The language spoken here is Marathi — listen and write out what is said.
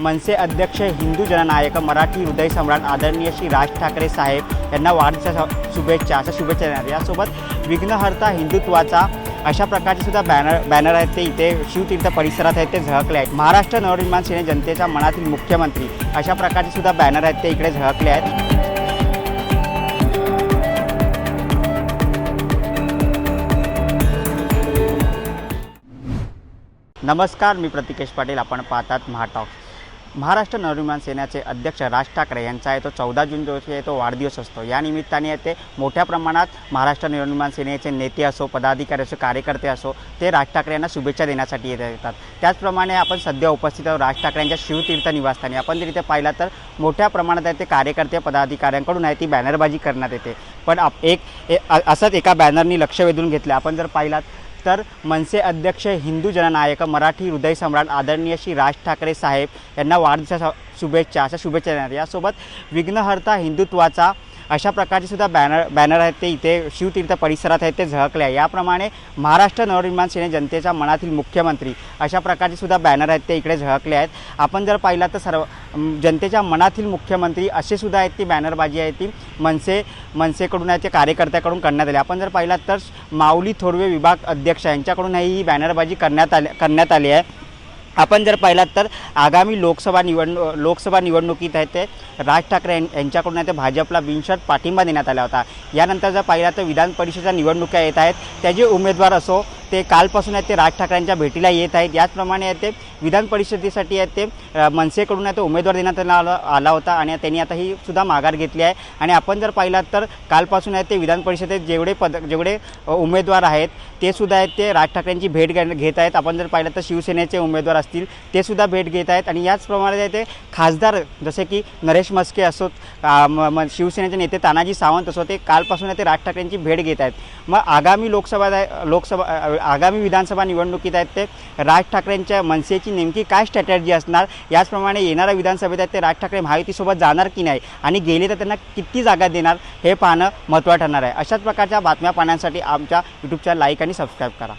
मनसे अध्यक्ष हिंदू जननायक मराठी हृदय सम्राट आदरणीय श्री राज ठाकरे साहेब यांना वाढच्या शुभेच्छा अशा शुभेच्छा देणार. यासोबत विघ्नहर्ता हिंदुत्वाचा अशा प्रकारचे सुद्धा बॅनर बॅनर आहेत ते इथे शिवतीर्थ परिसरात आहेत ते झळकले आहेत. महाराष्ट्र नवनिर्माण सेने जनतेच्या मनातील मुख्यमंत्री अशा प्रकारचे सुद्धा बॅनर आहेत ते इकडे झळकले आहेत. नमस्कार मी प्रतिकेश पाटील. आपण पाहतात महाटॉक्स महाराष्ट्र नवनिर्माण सेनेचे अध्यक्ष राज ठाकरे यांचा आहे तो चौदा जून जो आहे तो वाढदिवस असतो. या निमित्ताने ते मोठ्या प्रमाणात महाराष्ट्र नवनिर्माण सेनेचे नेते असो पदाधिकारी असो कार्यकर्ते असो ते राज ठाकरे यांना शुभेच्छा देण्यासाठी येत येतात. त्याचप्रमाणे आपण सध्या उपस्थित आहोत राज ठाकरे यांच्या शिवतीर्थ निवासस्थानी. आपण जर इथे पाहिला तर मोठ्या प्रमाणात आहे ते कार्यकर्ते पदाधिकाऱ्यांकडून आहे ती बॅनरबाजी करण्यात येते. पण आप एक ए- असंच एका बॅनरनी लक्ष वेधून घेतलं. आपण जर पाहिलात तर मनसे अध्यक्ष हिंदू जननायक मराठी हृदय सम्राट आदरणीय श्री राज ठाकरे साहेब यांना वाढदिवसाच्या शुभेच्छा अशा शुभेच्छा देणार यासोबत विघ्नहर्ता हिंदुत्वाचा अशा प्रकारचे सुद्धा बॅनर बॅनर आहेत ते इथे शिवतीर्थ परिसरात आहेत ते झळकले आहे. याप्रमाणे महाराष्ट्र नवनिर्माण सेने जनतेच्या मनातील मुख्यमंत्री अशा प्रकारचे सुद्धा बॅनर आहेत ते इकडे झळकले आहेत. आपण जर पाहिला तर सर्व जनतेच्या मनातील मुख्यमंत्री असे सुद्धा आहेत ती बॅनरबाजी आहे ती. मनसे मनसेकडून आहे ते कार्यकर्त्याकडून करण्यात आली. आपण जर पाहिलात तर माऊली थोरवे विभाग अध्यक्ष यांच्याकडूनही ही बॅनरबाजी करण्यात आली करण्यात आली आहे. आपण जर पाहिलात तर आगामी लोकसभा निवडणू लोकसभा निवडणुकीत आहे ते राज ठाकरे यां- यांच्याकडून आहे ते भाजपला बिनशर्त पाठिंबा देण्यात आला होता. यानंतर जर पाहिलं तर विधान परिषदेच्या निवडणुका येत आहेत. त्याचे उमेदवार असो ते कालपासून आहेत ते राज ठाकरेंच्या भेटीला येत आहेत. याचप्रमाणे आहेत ते विधान परिषदेसाठी आहेत ते मनसेकडून आहे ते उमेदवार देण्यात आला आला होता आणि त्यांनी आता ही सुद्धा माघार घेतली आहे. आणि आपण जर पाहिलात तर कालपासून आहेत ते विधान परिषदेत जेवढे पद जेवढे उमेदवार आहेत ते सुद्धा आहेत ते राज ठाकरेंची भेट घ्या घेत आहेत. आपण जर पाहिलं तर शिवसेनेचे उमेदवार असतील ते सुद्धा भेट घेत आहेत. आणि याचप्रमाणे ते खासदार जसे की नरेश मस्के असोत म- शिवसेनेचे नेते तानाजी सावंत असो ते कालपासून आहे ते राज ठाकरेंची भेट घेत आहेत. मग आगामी लोकसभा लोकसभा आगामी विधानसभा निवडणुकीत आहेत ते राज ठाकरेंच्या मनसेची नेमकी काय स्ट्रॅटेजी असणार? याचप्रमाणे येणाऱ्या विधानसभेत आहेत ते राज ठाकरे महायुतीसोबत जाणार की नाही? आणि गेले तर त्यांना किती जागा देणार? हे पाहणं महत्त्वाचं ठरणार आहे. अशाच प्रकारच्या बातम्या पाहण्यासाठी आमच्या यूट्यूबच्या लाईक आणि सबस्क्राईब करा.